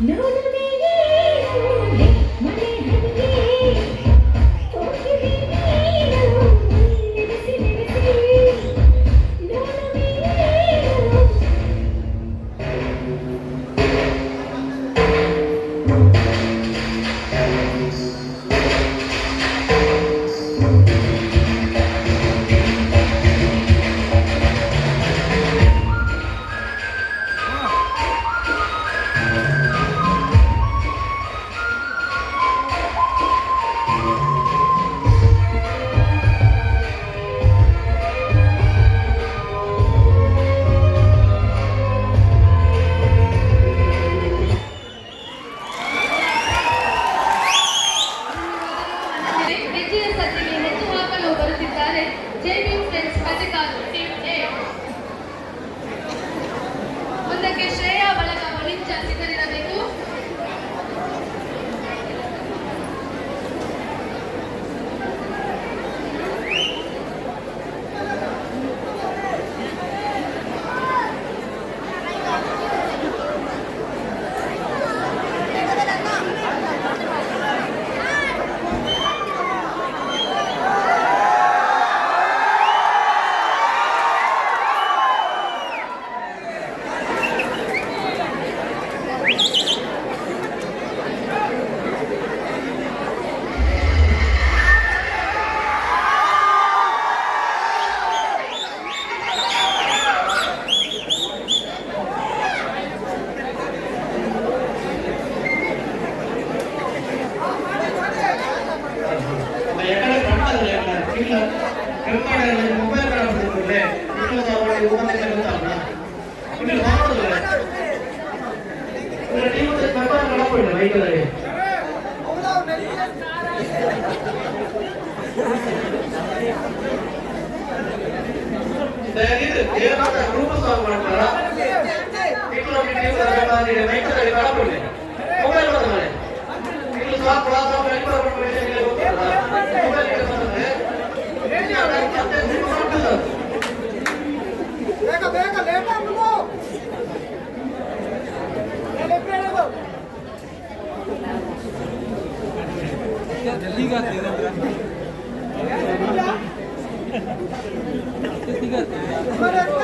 No, no. இது ఏదైనా Rufus అనుకుంటున్నారా ఇట్లా మీటింగ్ జరగడం అనేది నైట్ అది కడపండి మొబైల్ పడతానే ఇట్లా సార్ క్లాస్ ఆఫ్ నైట్ పడడం మొబైల్ లేక లేక లేక అనుకో జల్దీగా Fíjate.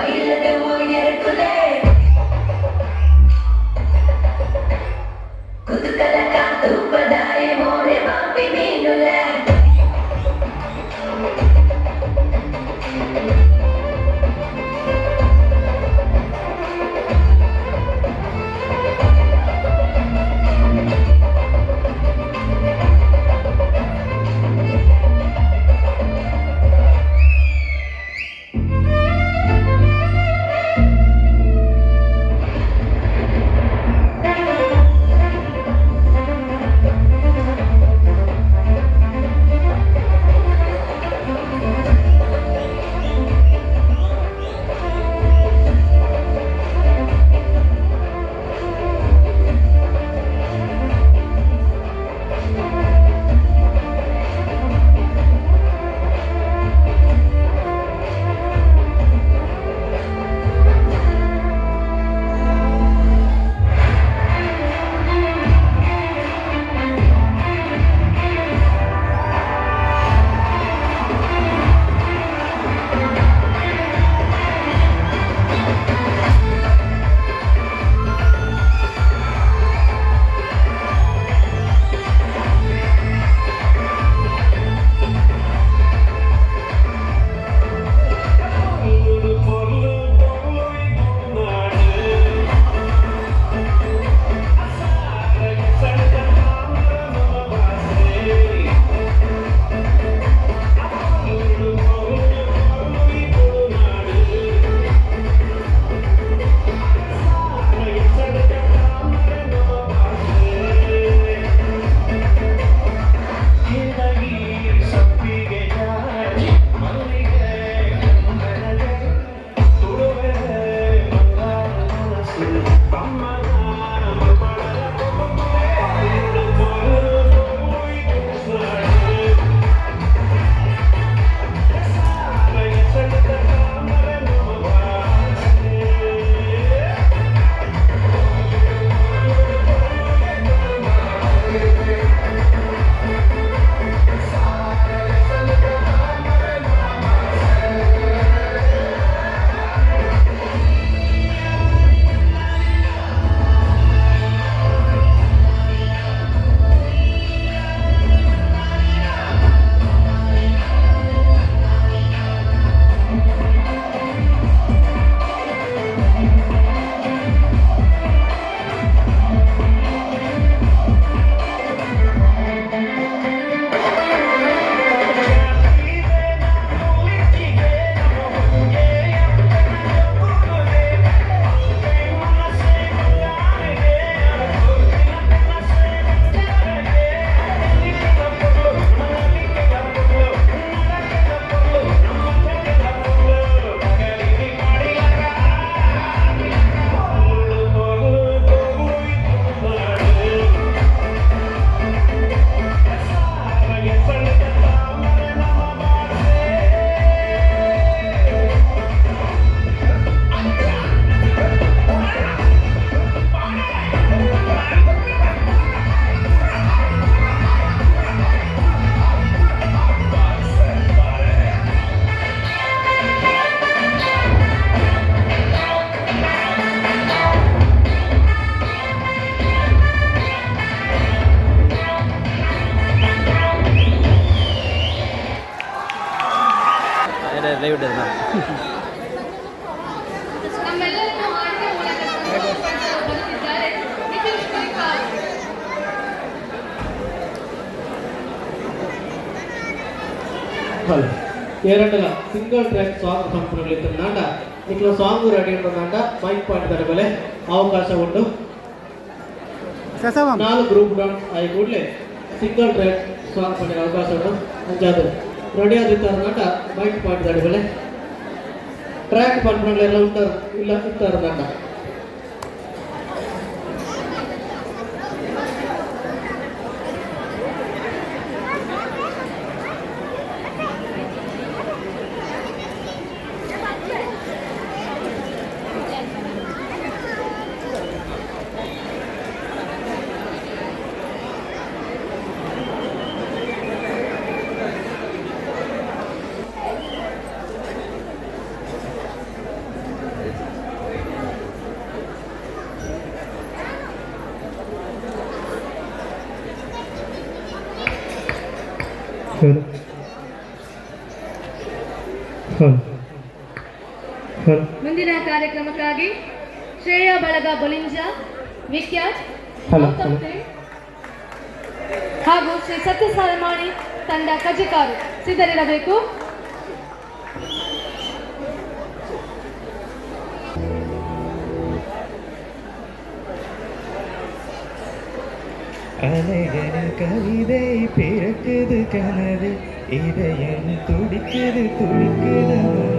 Why single track song ಹಂಪನಗಳಿದ್ದ ನಾಟ ಇಲ್ಲ ಸಾಂಗ್ ರೆಡಿಗೊಂಡ ನಾಟ ಮೈಕ್ ಪಾಯಿಂಟ್ ಬರ ಮೇಲೆ ಅವಕಾಶ ಉಂಟು. ನಾಲ್ಕು ಗ್ರೂಪ್ ಡೌನ್ ಆಗಿ ಕೂಡಲೇ ಸಿಂಗಲ್ ಟ್ರ್ಯಾಕ್ ಸಾಂಗ್ ಪಡೆಯ ಅವಕಾಶ ಉಂಟು. ಅಂಚಾದ ರೆಡಿ ಆದಿತ್ತಾರ ನಾಟ ಮೈಕ್ ಪಾಯಿಂಟ್ ತರ ಮೇಲೆ ಟ್ರ್ಯಾಕ್ ಎಲ್ಲ ಉಂಟಾರ ಇಲ್ಲ ಇತ್ತಾರ ನಾಟ ಕಾರ್ಯಕ್ರಮಕ್ಕಾಗಿ ಶ್ರೇಯಾ ಬಳಗ ಬೊಲಿಂಜ ವಿಖ್ಯಾತ್ ಹಲೋ, ಗೌತಮ್ ಹಲೋ. ಸಿಂಗ್ ಹಾಗೂ ಶ್ರೀ ಸತ್ಯಸಾರಮಾಣಿ ತಂಡ ಕಜಿಕಾರು ಸಿದ್ಧರಿರಬೇಕು அலைகர கவிதை பிறக்குது கனவு இதயம் துடிக்குது துடிக்குது மனது